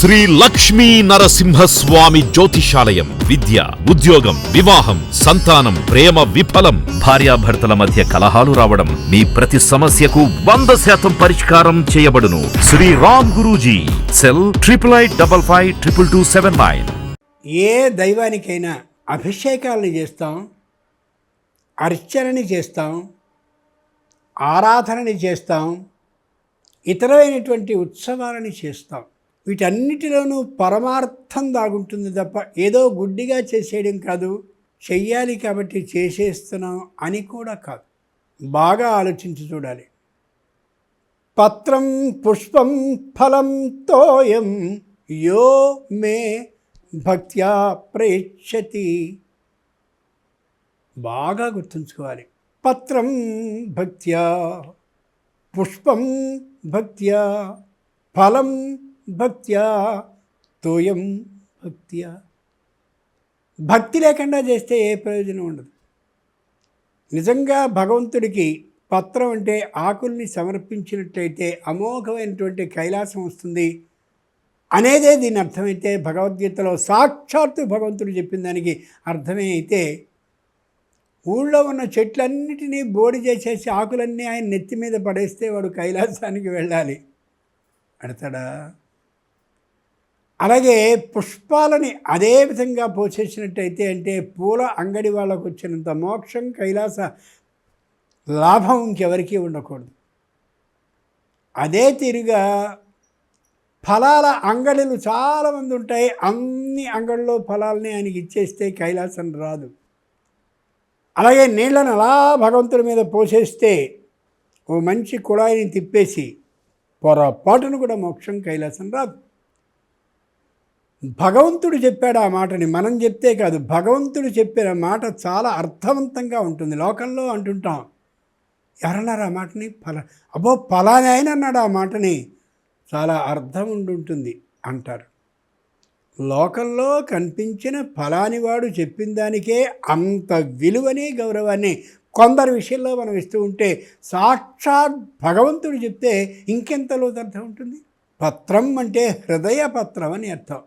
శ్రీ లక్ష్మీ నరసింహస్వామి జ్యోతిషాలయం. విద్య ఉద్యోగం వివాహం సంతానం ప్రేమ విఫలం భార్యాభర్తల మధ్య కలహాలు రావడం మీ ప్రతి సమస్యకు వంద శాతం పరిష్కారం చేయబడును. Shri Ram Guruji cell triple eight double five triple two seven nine. ఏ దైవానికైనా అభిషేకాలని చేస్తాం అర్చనని చేస్తాం ఆరాధనని చేస్తాం ఇతరమైనటువంటి ఉత్సవాలని చేస్తాం. వీటన్నిటిలోనూ పరమార్థం దాగుంటుంది తప్ప ఏదో గుడ్డిగా చేసేయడం కాదు చెయ్యాలి కాబట్టి చేసేస్తున్నాం అని కూడా కాదు. బాగా ఆలోచించి చూడాలి. పత్రం పుష్పం ఫలం తోయం యో మే భక్త్యా ప్రేక్షతి బాగా గుర్తుంచుకోవాలి. పత్రం భక్త్యా పుష్పం భక్త్యా ఫలం భక్త్యా తోయం భక్త్యా. భక్తి లేకుండా చేస్తే ఏ ప్రయోజనం ఉండదు. నిజంగా భగవంతుడికి పత్రం అంటే ఆకుల్ని సమర్పించినట్లయితే అమోఘమైనటువంటి కైలాసం వస్తుంది అనేదే దీని అర్థమైతే భగవద్గీతలో సాక్షాత్తు భగవంతుడు చెప్పిన దానికి అర్థమే అయితే ఊళ్ళో ఉన్న చెట్లన్నిటినీ బోడి చేసేసి ఆకులన్నీ ఆయన నెత్తి మీద పడేస్తే వాడు కైలాసానికి వెళ్ళాలి. అడతాడా? అలాగే పుష్పాలని అదే విధంగా పోసేసినట్టయితే అంటే పూల అంగడి వాళ్ళకు వచ్చినంత మోక్షం కైలాస లాభం ఇంకెవరికీ ఉండకూడదు. అదే తీరుగా ఫలాల అంగడులు చాలామంది ఉంటాయి. అన్ని అంగడిలో ఫలాలని ఆయనకి ఇచ్చేస్తే కైలాసం రాదు. అలాగే నీళ్ళను అలా భగవంతుడి మీద పోసేస్తే ఓ మంచి కుళాయిని తిప్పేసి పొరపాటును కూడా మోక్షం కైలాసం రాదు. భగవంతుడు చెప్పాడు ఆ మాటని. మనం చెప్తే కాదు భగవంతుడు చెప్పిన మాట చాలా అర్థవంతంగా ఉంటుంది. లోకంలో అంటుంటాం ఎవరన్నారు ఆ మాటని? ఫలా అబ్బో ఫలాని ఆయన అన్నాడు ఆ మాటని. చాలా అర్థం ఉండుంటుంది అంటారు. లోకంలో కనిపించిన ఫలానివాడు చెప్పిన దానికే అంత విలువని గౌరవాన్ని. కొందరి విషయంలో మనం ఇస్తూ ఉంటే సాక్షాత్ భగవంతుడు చెప్తే ఇంకెంత లోతర్థం ఉంటుంది? పత్రం అంటే హృదయ పత్రం అని అర్థం.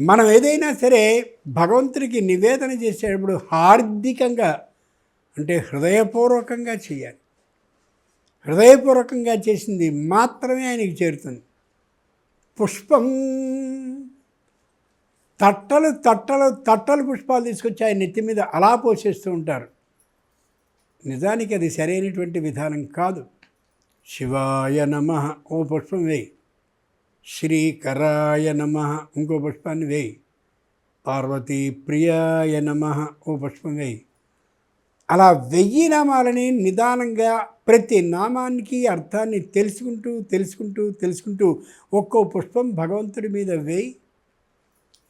మనం ఏదైనా సరే భగవంతుడికి నివేదన చేసేటప్పుడు హార్దికంగా అంటే హృదయపూర్వకంగా చేయాలి. హృదయపూర్వకంగా చేసింది మాత్రమే ఆయనకి చేరుతుంది. పుష్పం తట్టలు తట్టలు తట్టలు పుష్పాలు తీసుకొచ్చి ఆయన నెత్తి మీద అలా పోషిస్తూ ఉంటారు. నిజానికి అది సరైనటువంటి విధానం కాదు. శివాయ నమ ఓ పుష్పం వేయి. శ్రీకరాయ నమ. ఇంకో పుష్పాన్ని వేయి. పార్వతీ ప్రియాయ నమ. ఓ పుష్పం వేయి. అలా వెయ్యి నామాలని నిదానంగా ప్రతి నామానికి అర్థాన్ని తెలుసుకుంటూ తెలుసుకుంటూ తెలుసుకుంటూ ఒక్కో పుష్పం భగవంతుడి మీద వేయి.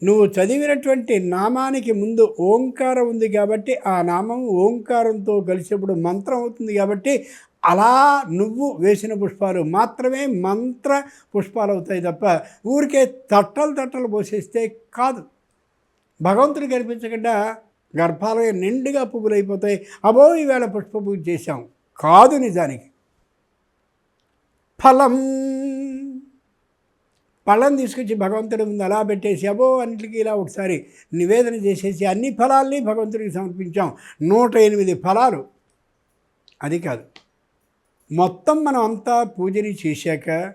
నువ్వు చదివినటువంటి నామానికి ముందు ఓంకారం ఉంది కాబట్టి ఆ నామం ఓంకారంతో కలిసినప్పుడు మంత్రం అవుతుంది కాబట్టి అలా నువ్వు వేసిన పుష్పాలు మాత్రమే మంత్ర పుష్పాలు అవుతాయి తప్ప ఊరికే తట్టలు తట్టలు పోసేస్తే కాదు. భగవంతుడు కనిపించకుండా గర్భాలయం నిండుగా పువ్వులు అయిపోతాయి అబో ఈవేళ పుష్ప పూజ చేశాం. కాదు నిజానికి. ఫలం. పళ్ళని తీసుకొచ్చి భగవంతుడి ముందు అలా పెట్టేసి అబో అన్నిటికి ఇలా ఒకసారి నివేదన చేసేసి అన్ని ఫలాల్ని భగవంతుడికి సమర్పించాం. నూట ఎనిమిది ఫలాలు. అది కాదు. మొత్తం మనం అంతా పూజని చేశాక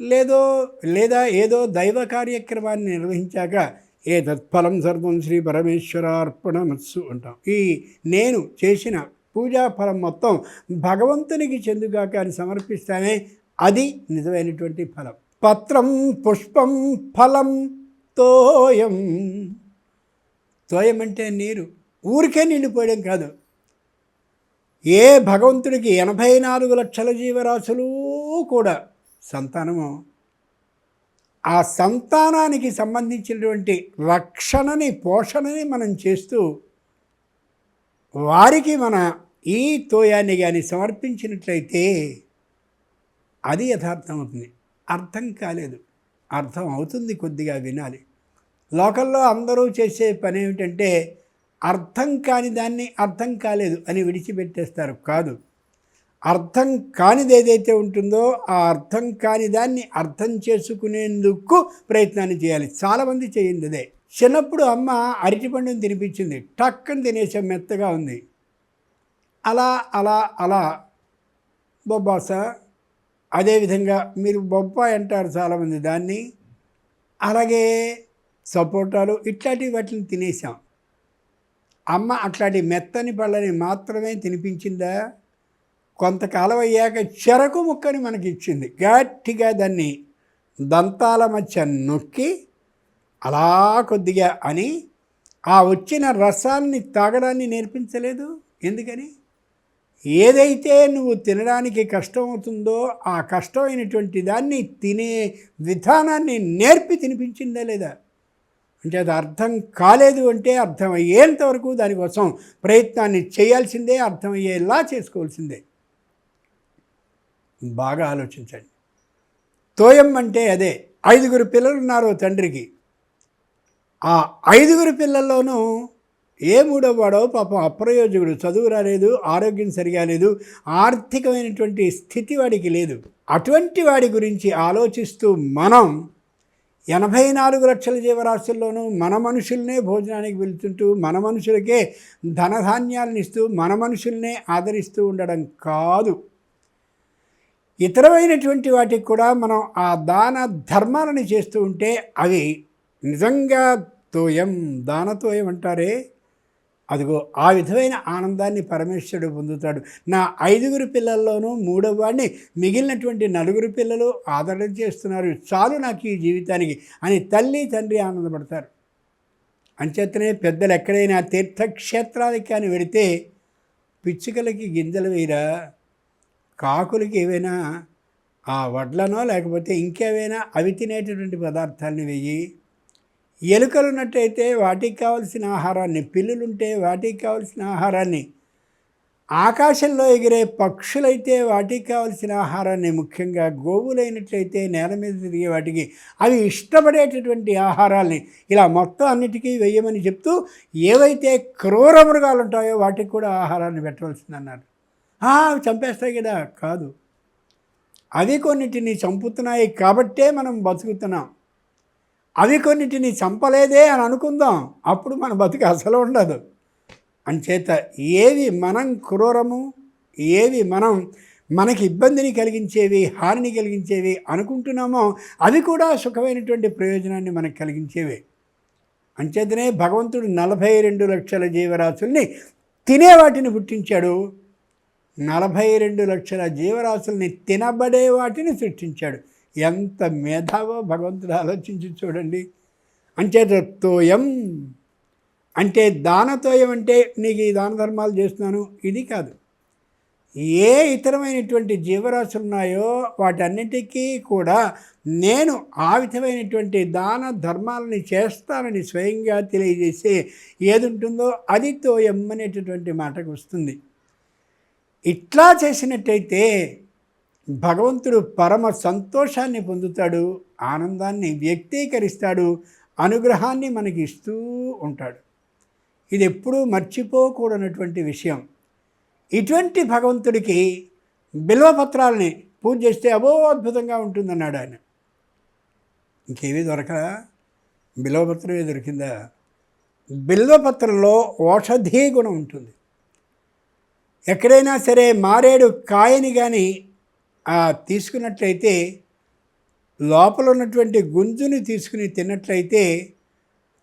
లేదో లేదా ఏదో దైవ కార్యక్రమాన్ని నిర్వహించాక ఏ తత్ఫలం సర్వం శ్రీ పరమేశ్వరార్పణమత్సు అంటాం. ఈ నేను చేసిన పూజా ఫలం మొత్తం భగవంతునికి చెందుగాక అని సమర్పిస్తానే అది నిజమైనటువంటి ఫలం. పత్రం పుష్పం ఫలం తోయం. తోయం అంటే నీరు. ఊరికే నిండిపోయడం కాదు. ఏ భగవంతుడికి ఎనభై నాలుగు లక్షల జీవరాశులు కూడా సంతానము ఆ సంతానానికి సంబంధించినటువంటి రక్షణని పోషణని మనం చేస్తూ వారికి మన ఈ తోయాన్ని కానీ సమర్పించినట్లయితే అది యథార్థమవుతుంది అర్థం కాలేదు. అర్థం అవుతుంది కొద్దిగా వినాలి. లోకల్లో అందరూ చేసే పని ఏమిటంటే అర్థం కాని దాన్ని అర్థం కాలేదు అని విడిచిపెట్టేస్తారు. కాదు. అర్థం కానిది ఏదైతే ఉంటుందో ఆ అర్థం కాని దాన్ని అర్థం చేసుకునేందుకు ప్రయత్నాన్ని చేయాలి. చాలామంది చేయింది అదే. చిన్నప్పుడు అమ్మ అరటిపండుని తినిపించింది. టక్కని తినేసాం మెత్తగా ఉంది. అలా అలా అలా. బొబ్బాస అదేవిధంగా మీరు బొబ్బాయి అంటారు చాలామంది దాన్ని. అలాగే సపోటాలు ఇట్లాంటి వాటిని తినేసాం. అమ్మ అట్లాంటి మెత్తని పళ్ళని మాత్రమే తినిపించిందా? కొంతకాలం అయ్యాక చెరకు ముక్కని మనకి ఇచ్చింది గట్టిగా దాన్ని దంతాల మధ్య నొక్కి అలా కొద్దిగా అని ఆ వచ్చిన రసాన్ని తాగడాన్ని నేర్పించలేదు? ఎందుకని? ఏదైతే నువ్వు తినడానికి కష్టమవుతుందో ఆ కష్టమైనటువంటి దాన్ని తినే విధానాన్ని నేర్పి తినిపించిందా లేదా? అంటే అది అర్థం కాలేదు అంటే అర్థమయ్యేంత వరకు దానికోసం ప్రయత్నాన్ని చేయాల్సిందే అర్థమయ్యేలా చేసుకోవాల్సిందే. బాగా ఆలోచించండి. తోయం అంటే అదే ఐదుగురు పిల్లలు ఉన్నారు తండ్రికి. ఆ ఐదుగురు పిల్లల్లోనూ ఏ మూడో వాడో పాపం అప్రయోజకుడు చదువు రాలేదు ఆరోగ్యం సరిగా లేదు ఆర్థికమైనటువంటి స్థితి వాడికి లేదు. అటువంటి వాడి గురించి ఆలోచిస్తూ మనం ఎనభై నాలుగు లక్షల జీవరాశుల్లోనూ మన మనుషుల్నే భోజనానికి వెళ్తుంటూ మన మనుషులకే ధనధాన్యాలను ఇస్తూ మన మనుషుల్నే ఆదరిస్తూ ఉండడం కాదు. ఇతరమైనటువంటి వాటికి కూడా మనం ఆ దాన ధర్మాలను చేస్తూ ఉంటే అవి నిజంగా తోయం దానతోయం అంటారే? అదిగో ఆ విధమైన ఆనందాన్ని పరమేశ్వరుడు పొందుతాడు. నా ఐదుగురు పిల్లల్లోనూ మూడవ వాడిని మిగిలినటువంటి నలుగురు పిల్లలు ఆదరణ చేస్తున్నారు. చాలు నాకు ఈ జీవితానికి అని తల్లి తండ్రి ఆనందపడతారు. అంచేతనే పెద్దలు ఎక్కడైనా తీర్థక్షేత్రాలకి కానీ వెళితే పిచ్చుకలకి గింజలు వేయరా? కాకులకి ఏవైనా ఆ వడ్లనో లేకపోతే ఇంకేవైనా అవి తినేటటువంటి పదార్థాలని వెయ్యి ఎలుకలు ఉన్నట్టయితే వాటికి కావలసిన ఆహారాన్ని పిల్లులుంటే వాటికి కావలసిన ఆహారాన్ని ఆకాశంలో ఎగిరే పక్షులైతే వాటికి కావలసిన ఆహారాన్ని ముఖ్యంగా గోవులైనట్లయితే నేల మీద తిరిగే వాటికి అవి ఇష్టపడేటటువంటి ఆహారాల్ని ఇలా మొత్తం అన్నిటికీ వేయమని చెప్తూ ఏవైతే క్రూర మృగాలు ఉంటాయో వాటికి కూడా ఆహారాన్ని పెట్టవలసిందన్నారు. అవి చంపేస్తాయి కదా కాదు. అవి కొన్నిటిని చంపుతున్నాయి కాబట్టే మనం బతుకుతున్నాం. అవి కొన్నిటిని చంపలేదే అని అనుకుందాం. అప్పుడు మన బతుకు అసలు ఉండదు. అంచేత ఏవి మనం క్రూరము ఏవి మనం మనకి ఇబ్బందిని కలిగించేవి హానిని కలిగించేవి అనుకుంటున్నామో అవి కూడా సుఖమైనటువంటి ప్రయోజనాన్ని మనకు కలిగించేవి. అంచేతనే భగవంతుడు నలభై రెండు లక్షల జీవరాశుల్ని తినే వాటిని పుట్టించాడు. నలభై రెండు లక్షల జీవరాశుల్ని తినబడే వాటిని సృష్టించాడు. ఎంత మేధావో భగవంతుడు ఆలోచించి చూడండి. అంటే తోయం. అంటే దానతోయం అంటే నీకు ఈ దాన ధర్మాలు చేస్తున్నాను ఇది కాదు. ఏ ఇతరమైనటువంటి జీవరాశులు ఉన్నాయో వాటన్నిటికీ కూడా నేను ఆ విధమైనటువంటి దాన ధర్మాలని చేస్తానని స్వయంగా తెలియజేసే ఏది ఉంటుందో అది తోయం అనేటటువంటి మాటకు వస్తుంది. ఇట్లా చేసినట్టయితే భగవంతుడు పరమ సంతోషాన్ని పొందుతాడు ఆనందాన్ని వ్యక్తీకరిస్తాడు అనుగ్రహాన్ని మనకి ఇస్తూ ఉంటాడు. ఇది ఎప్పుడూ మర్చిపోకూడనటువంటి విషయం. ఇటువంటి భగవంతుడికి బిల్వపత్రాలని పూజ చేస్తే అబో అద్భుతంగా ఉంటుందన్నాడు ఆయన. ఇంకేమీ దొరకదా? బిల్వపత్రమే దొరికిందా? బిల్వపత్రంలో ఔషధీ గుణం ఉంటుంది. ఎక్కడైనా సరే మారేడు కాయని కానీ తీసుకున్నట్లయితే లోపల ఉన్నటువంటి గుంజుని తీసుకుని తిన్నట్లయితే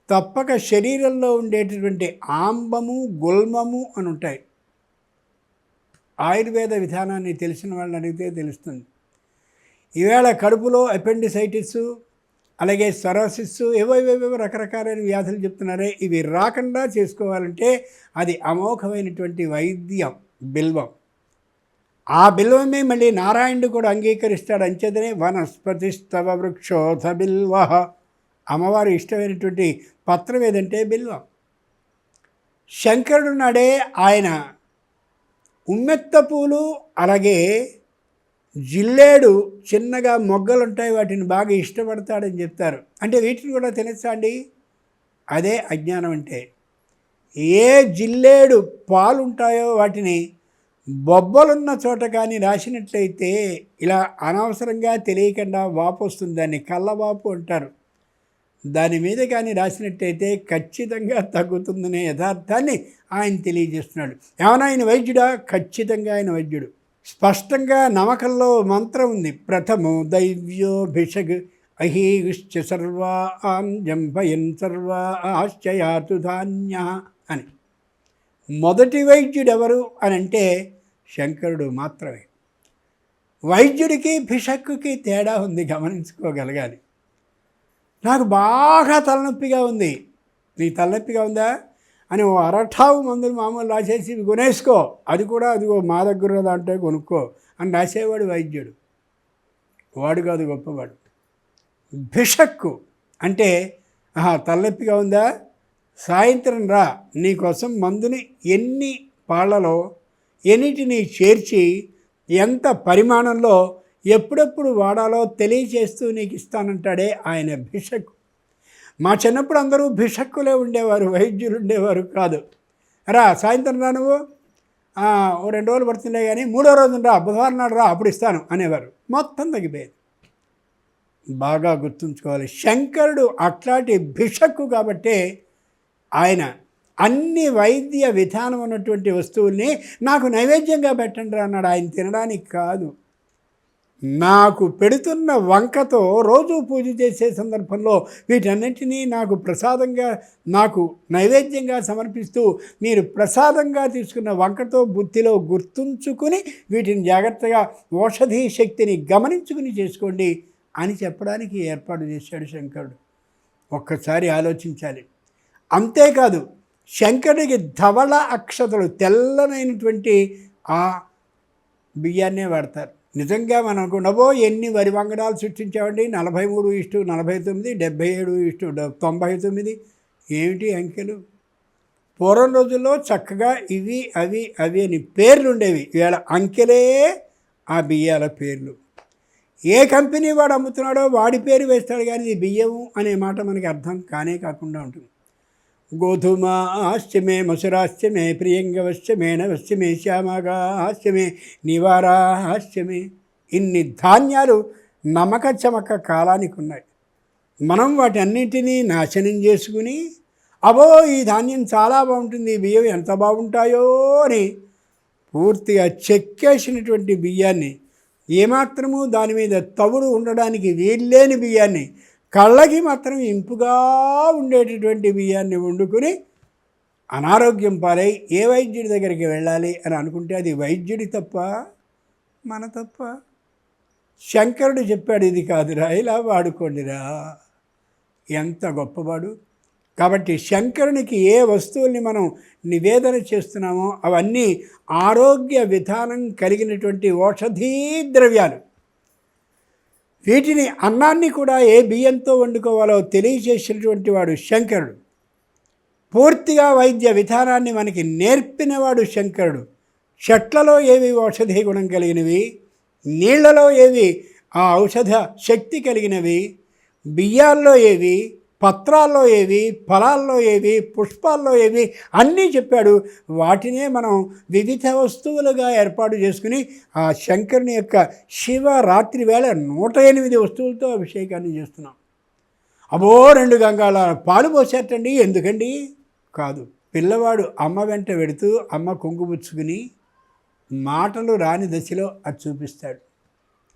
తప్పక శరీరంలో ఉండేటటువంటి ఆంబము గుల్మము అని ఉంటాయి. ఆయుర్వేద విధానాన్ని తెలిసిన వాళ్ళని అడిగితే తెలుస్తుంది. ఈవేళ కడుపులో అపెండిసైటిస్ అలాగే సరోసిస్ ఏవో ఏవేవో రకరకాలైన వ్యాధులు చెప్తున్నారే ఇవి రాకుండా చేసుకోవాలంటే అది అమోఘమైనటువంటి వైద్యం బిల్వం. ఆ బిల్వమే మళ్ళీ నారాయణుడు కూడా అంగీకరిస్తాడు. అంచేతనే వనస్పతిస్తవ వృక్షోథ బిల్వ. అమ్మవారు ఇష్టమైనటువంటి పత్రం ఏదంటే బిల్వం. శంకరుడు నాడే ఆయన ఉమ్మెత్త పూలు అలాగే జిల్లేడు చిన్నగా మొగ్గలు ఉంటాయి వాటిని బాగా ఇష్టపడతాడని చెప్తారు. అంటే వీటిని కూడా తినచ్చా అండి? అదే అజ్ఞానం అంటే. ఏ జిల్లేడు పాలు ఉంటాయో వాటిని బొబ్బలున్న చోట కానీ రాసినట్లయితే ఇలా అనవసరంగా తెలియకుండా వాపు వస్తుంది దాన్ని కళ్ళవాపు అంటారు. దాని మీద కానీ రాసినట్టయితే ఖచ్చితంగా తగ్గుతుందనే యథార్థాన్ని ఆయన తెలియజేస్తున్నాడు. ఏమైనా ఆయన వైద్యుడా? ఖచ్చితంగా ఆయన వైద్యుడు. స్పష్టంగా నమకల్లో మంత్రం ఉంది. ప్రథమో దైవ్యోభిషగ్ అహీగుశ్చ సర్వా జంభయన్ సర్వా ఆశ్చయాతు ధాన్య అని. మొదటి వైద్యుడు ఎవరు అని అంటే శంకరుడు మాత్రమే. వైద్యుడికి భిషక్కుకి తేడా ఉంది గమనించుకోగలగాలి. నాకు బాగా తలనొప్పిగా ఉంది. నీ తలనొప్పిగా ఉందా? అని ఓ అరఠావు మందులు మామూలు రాసేసి కొనేసుకో. అది కూడా అదిగో మా దగ్గర దాంట్లో కొనుక్కో అని రాసేవాడు వైద్యుడు. వాడు కాదు గొప్పవాడు. భిషక్కు అంటే ఆహా తలనొప్పిగా ఉందా? సాయంత్రం రా నీకోసం మందుని ఎన్ని పాళ్ళలో ఎన్నిటిని చేర్చి ఎంత పరిమాణంలో ఎప్పుడెప్పుడు వాడాలో తెలియచేస్తూ నీకు ఇస్తానంటాడే ఆయన భిషక్కు. మా చిన్నప్పుడు అందరూ భిషక్కులే ఉండేవారు వైద్యులు ఉండేవారు కాదు. రా సాయంత్రం రా నువ్వు. ఓ రెండు రోజులు పడుతుండే కానీ మూడో రోజున రా బుధవారం నాడు రా అప్పుడు ఇస్తాను అనేవారు. మొత్తం తగ్గిపోయేది. బాగా గుర్తుంచుకోవాలి. శంకరుడు అట్లాంటి భిషక్కు కాబట్టే ఆయన అన్ని వైద్య విధానం ఉన్నటువంటి వస్తువుల్ని నాకు నైవేద్యంగా పెట్టండి రా అన్నాడు. ఆయన తినడానికి కాదు. నాకు పెడుతున్న వంకతో రోజు పూజ చేసే సందర్భంలో వీటన్నిటినీ నాకు ప్రసాదంగా నాకు నైవేద్యంగా సమర్పిస్తూ మీరు ప్రసాదంగా తీసుకున్న వంకతో బుద్ధిలో గుర్తుంచుకుని వీటిని జాగ్రత్తగా ఔషధీ శక్తిని గమనించుకుని చేసుకోండి అని చెప్పడానికి ఏర్పాటు చేశాడు శంకరుడు. ఒక్కసారి ఆలోచించాలి. అంతేకాదు శంకరుడికి ధవళ అక్షతలు తెల్లనైనటువంటి ఆ బియ్యాన్నే వాడతారు. నిజంగా మనం అనుకున్నవో ఎన్ని వరి వంగడాలు సృష్టించామండి? నలభై మూడు ఇష్టు నలభై తొమ్మిది డెబ్భై ఏడు ఇష్టు తొంభై తొమ్మిది ఏమిటి అంకెలు? పూర్వం రోజుల్లో చక్కగా ఇవి అవి అవి అని పేర్లు ఉండేవి. ఇవాళ అంకెలే ఆ బియ్యాల పేర్లు. ఏ కంపెనీ వాడు అమ్ముతున్నాడో వాడి పేరు వేస్తాడు కానీ ఇది బియ్యము అనే మాట మనకి అర్థం కానే కాకుండా ఉంటుంది. గోధుమాశ్చమే మసురాశ్చమే ప్రియంగవశ్చమే హాస్యమే నివారా హాస్యమే ఇన్ని ధాన్యాలు నమక చమక కాలానికి ఉన్నాయి. మనం వాటి అన్నింటినీ నాశనం చేసుకుని అబో ఈ ధాన్యం చాలా బాగుంటుంది బియ్యం ఎంత బాగుంటాయో అని పూర్తిగా చెక్కేసినటువంటి బియ్యాన్ని ఏమాత్రము దాని మీద తవుడు ఉండడానికి వీల్లేని బియ్యాన్ని కళ్ళకి మాత్రం ఇంపుగా ఉండేటటువంటి బియ్యాన్ని వండుకుని అనారోగ్యం పాలై ఏ వైద్యుడి దగ్గరికి వెళ్ళాలి అని అనుకుంటే అది వైద్యుడి తప్ప మన తప్ప. శంకరుడు చెప్పాడు ఇది కాదురా ఇలా వాడుకోండిరా. ఎంత గొప్పవాడు. కాబట్టి శంకరునికి ఏ వస్తువుల్ని మనం నివేదన చేస్తున్నామో అవన్నీ ఆరోగ్య విధానం కలిగినటువంటి ఔషధీ ద్రవ్యాలు. వీటిని అన్నాన్ని కూడా ఏ బియ్యంతో వండుకోవాలో తెలియజేసినటువంటి వాడు శంకరుడు. పూర్తిగా వైద్య విధానాన్ని మనకి నేర్పినవాడు శంకరుడు. చెట్లలో ఏవి ఔషధీ గుణం కలిగినవి? నీళ్ళలో ఏవి? ఆ ఔషధ శక్తి కలిగినవి? బియ్యాల్లో ఏవి? పత్రాల్లో ఏవి ఫలాల్లో ఏవి పుష్పాల్లో ఏవి అన్నీ చెప్పాడు. వాటినే మనం వివిధ వస్తువులుగా ఏర్పాటు చేసుకుని ఆ శంకరుని యొక్క శివరాత్రి వేళ నూట ఎనిమిది వస్తువులతో అభిషేకాన్ని చేస్తున్నాం. అబో రెండు గంగాల పాలు పోసేటండి. ఎందుకండి? కాదు. పిల్లవాడు అమ్మ వెంట వెడుతూ అమ్మ కొంగుపుచ్చుకుని మాటలు రాని దశలో అది చూపిస్తాడు.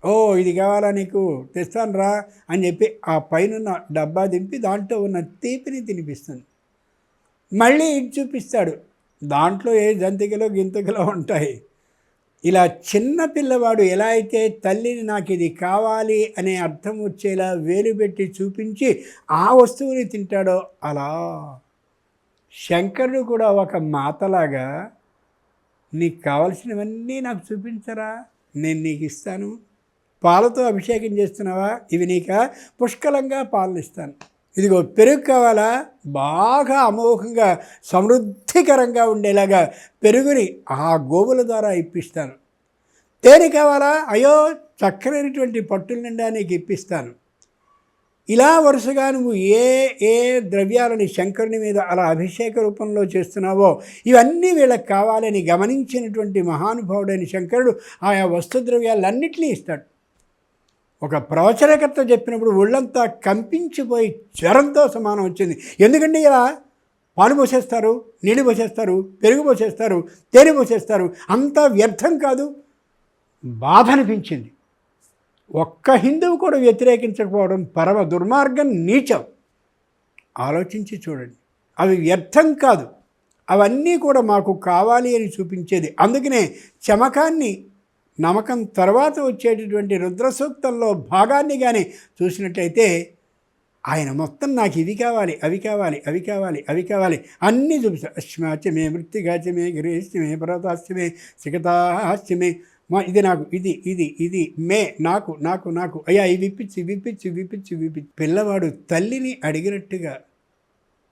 ఓ ఇది కావాలా నీకు? తెస్తాను రా అని చెప్పి ఆ పైన డబ్బా దింపి దాంట్లో ఉన్న తీపిని తినిపిస్తుంది. మళ్ళీ ఇది చూపిస్తాడు. దాంట్లో ఏ జంతికలో గింతకలో ఉంటాయి. ఇలా చిన్న పిల్లవాడు ఎలా అయితే తల్లిని నాకు ఇది కావాలి అనే అర్థం వచ్చేలా వేలు పెట్టి చూపించి ఆ వస్తువుని తింటాడో అలా. శంకరుడు కూడా ఒక మాతలాగా నీకు కావలసినవన్నీ నాకు చూపించరా? నేను నీకు ఇస్తాను. పాలతో అభిషేకం చేస్తున్నావా? ఇవి నీక పుష్కలంగా పాలనిస్తాను. ఇదిగో పెరుగు కావాలా? బాగా అమోఘంగా సమృద్ధికరంగా ఉండేలాగా పెరుగుని ఆ గోవుల ద్వారా ఇప్పిస్తాను. తేనె కావాలా? అయ్యో చక్కనైనటువంటి పట్టుల నిండా నీకు ఇప్పిస్తాను. ఇలా వరుసగా నువ్వు ఏ ఏ ద్రవ్యాలని శంకరుని మీద అలా అభిషేక రూపంలో చేస్తున్నావో ఇవన్నీ వీళ్ళకి కావాలని గమనించినటువంటి మహానుభావుడైన శంకరుడు ఆయా వస్తు ద్రవ్యాలన్నింటినీ ఇస్తాడు. ఒక ప్రవచనకర్త చెప్పినప్పుడు ఒళ్ళంతా కంపించిపోయి జ్వరంతో సమానం వచ్చింది. ఎందుకంటే ఇలా? పాలు పోసేస్తారు నీళ్ళు పోసేస్తారు పెరుగు పోసేస్తారు తేనె పోసేస్తారు. అంతా వ్యర్థం కాదు. బాధ అనిపించింది. ఒక్క హిందువు కూడా వ్యతిరేకించకపోవడం పరమ దుర్మార్గం నీచం. ఆలోచించి చూడండి. అవి వ్యర్థం కాదు. అవన్నీ కూడా మాకు కావాలి అని చూపించేది. అందుకనే చమకాన్ని నమ్మకం తర్వాత వచ్చేటటువంటి రుద్ర సూక్తంలో భాగాన్ని కానీ చూసినట్టయితే ఆయన మొత్తం నాకు ఇవి కావాలి అవి కావాలి అవి కావాలి అవి కావాలి అన్నీ చూపిస్తారు అశ్మాచ్యమే మృత్తిగాచ్యమే గిరీష్యమే పర్వతాస్యమే సిగతాశ్చమే మా ఇది నాకు ఇది ఇది ఇది మే నాకు నాకు నాకు. అయ్యా ఇవి ఇప్పించి విప్పించి విప్పించి విప్పించి పిల్లవాడు తల్లిని అడిగినట్టుగా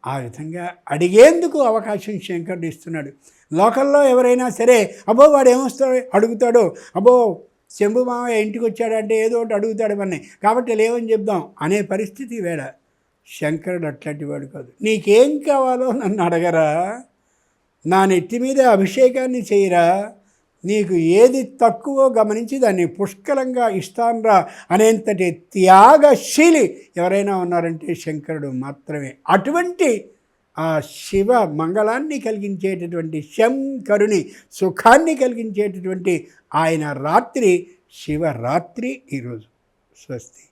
ఆ విధంగా అడిగేందుకు అవకాశం శంకరుడు ఇస్తున్నాడు. లోకల్లో ఎవరైనా సరే అబ్బో వాడు ఏమొస్తాడు? అడుగుతాడు. అబ్బో శంభు మామయ్య ఇంటికి వచ్చాడంటే ఏదో ఒకటి అడుగుతాడు మనని కాబట్టి లేవని చెప్దాం అనే పరిస్థితి వేడ శంకరుడు అట్లాంటి వాడు కాదు. నీకేం కావాలో నన్ను అడగరా. నా నెత్తి మీద అభిషేకాన్ని చేయరా. నీకు ఏది తక్కువో గమనించి దాన్ని పుష్కలంగా ఇస్తానరా అనేంతటి త్యాగశీలి ఎవరైనా ఉన్నారంటే శంకరుడు మాత్రమే. అటువంటి ఆ శివ మంగళాన్ని కలిగించేటటువంటి శంకరుని సుఖాన్ని కలిగించేటటువంటి ఆయన రాత్రి శివరాత్రి ఈరోజు. స్వస్తి.